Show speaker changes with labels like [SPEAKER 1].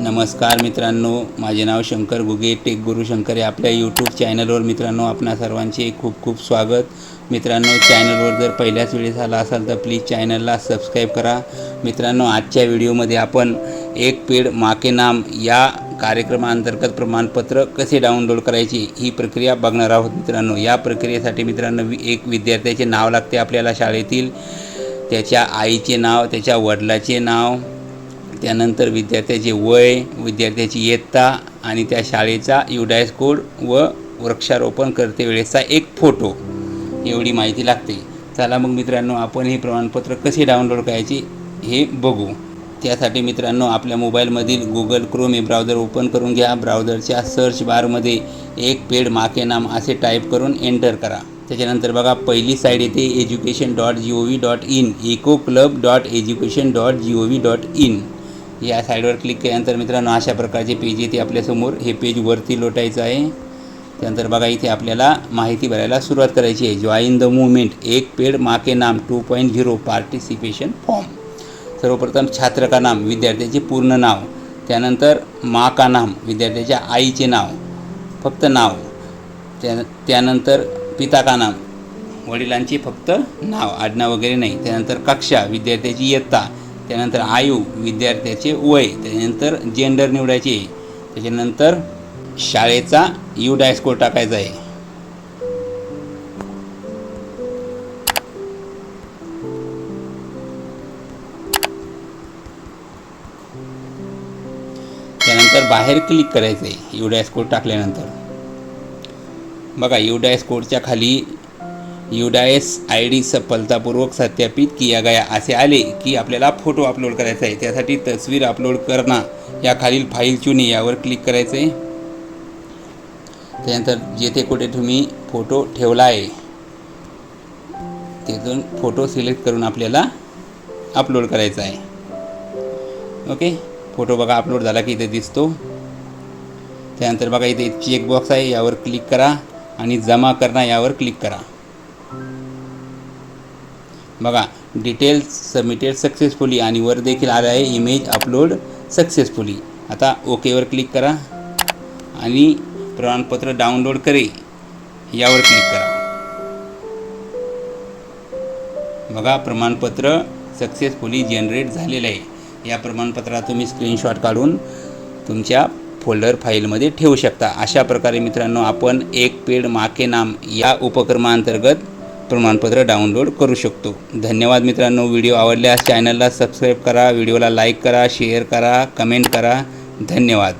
[SPEAKER 1] नमस्कार मित्रांनो माझे नाव शंकर गुगे टेक गुरु शंकर आहे आपल्या यूट्यूब चॅनलवर मित्रांनो आपणा सर्वांचे खूप खूप स्वागत. मित्रांनो चॅनलवर जर पहिल्याच वेळेस आला असाल तर प्लीज चॅनलला सबस्क्राईब करा. मित्रांनो आजच्या व्हिडिओमध्ये आपण एक पेड माके नाम या कार्यक्रमाअंतर्गत प्रमाणपत्र कसे डाउनलोड करायचे ही प्रक्रिया बघणार आहोत मित्रांनो. या प्रक्रियेसाठी मित्रांनो एक विद्यार्थ्याचे नाव लागते आपल्याला शाळेतील. त्याच्या आईचे नाव त्याच्या वडिलाचे नाव त्यानंतर विद्यार्थ्याचे वय विद्यार्थ्याची इयत्ता आणि त्या शाळेचा युडायस कोड व वृक्षारोपण करते वेळेचा एक फोटो एवढी माहिती लागते. चला मग मित्रांनो आपण हे प्रमाणपत्र कसे डाउनलोड करायचे हे बघू. त्यासाठी मित्रांनो आपल्या मोबाईलमधील गुगल क्रोम हे ब्राउझर ओपन करून घ्या. ब्राउझरच्या सर्च बारमध्ये एक पेड माके नाम असे टाईप करून एंटर करा. त्याच्यानंतर बघा पहिली साईड येते education dot G O V dot in eco club dot education dot G O V dot in या साईडवर क्लिक केल्यानंतर मित्रांनो अशा प्रकारचे पेज येते आपल्यासमोर हे पेज वरती लोटायचं आहे. त्यानंतर बघा इथे आपल्याला माहिती भरायला सुरुवात करायची आहे. जॉईन द मुवमेंट एक पेड माके नाम. Two point zero participation form सर्वप्रथम छात्र का नाम. विद्यार्थ्याचे पूर्ण नाव. त्यानंतर मा का नाम. विद्यार्थ्याच्या आईचे नाव. फक्त नाव. त्या त्यानंतर पिता का नाम. वडिलांचे फक्त नाव. आडनाव वगैरे नाही. त्यानंतर कक्षा. विद्यार्थ्याची इयत्ता. त्यानंतर आयु विद्यार्थ्याचे वय त्याच्यानंतर जेंडर निवडायचे त्याच्यानंतर शाळेचा यू डायस्कोर टाकायचा आहे. त्यानंतर बाहेर क्लिक करायचं आहे यू डायस्कोर टाकल्यानंतर. बघा यू डायस्कोरच्या खाली युडायस आय डी सफलतापूर्वक सत्यापित किया गया असे आले की आपल्याला फोटो अपलोड करायचा आहे. त्यासाठी तस्वीर अपलोड करणं या खालील फाईल चुने यावर क्लिक करायचं. आहे त्यानंतर जेथे कुठे तुम्ही फोटो ठेवला आहे तिथून फोटो सिलेक्ट करून आपल्याला अपलोड करायचा आहे. ओके? फोटो बघा अपलोड झाला की इथे दिसतो. त्यानंतर बघा इथे चेकबॉक्स आहे यावर क्लिक करा आणि जमा करणं यावर क्लिक करा. बघा डिटेल्स सबमिटेड सक्सेसफुली आणि वर देखील आलं आहे. इमेज अपलोड सक्सेसफुली आता ओकेवर क्लिक करा आणि प्रमाणपत्र डाउनलोड करे. यावर क्लिक करा. बघा प्रमाणपत्र सक्सेसफुली जनरेट झालेलं आहे. या प्रमाणपत्राला तुम्ही स्क्रीनशॉट काढून तुमच्या फोल्डर फाईलमध्ये ठेवू शकता. अशा प्रकारे मित्रांनो आपण एक पेड माके नाम या उपक्रमांतर्गत प्रमाणपत्र डाउनलोड करू शकतो. धन्यवाद मित्रांनो. व्हिडिओ आवडल्यास चॅनलला सबस्क्राईब करा व्हिडिओला लाईक करा शेअर करा कमेंट करा. धन्यवाद.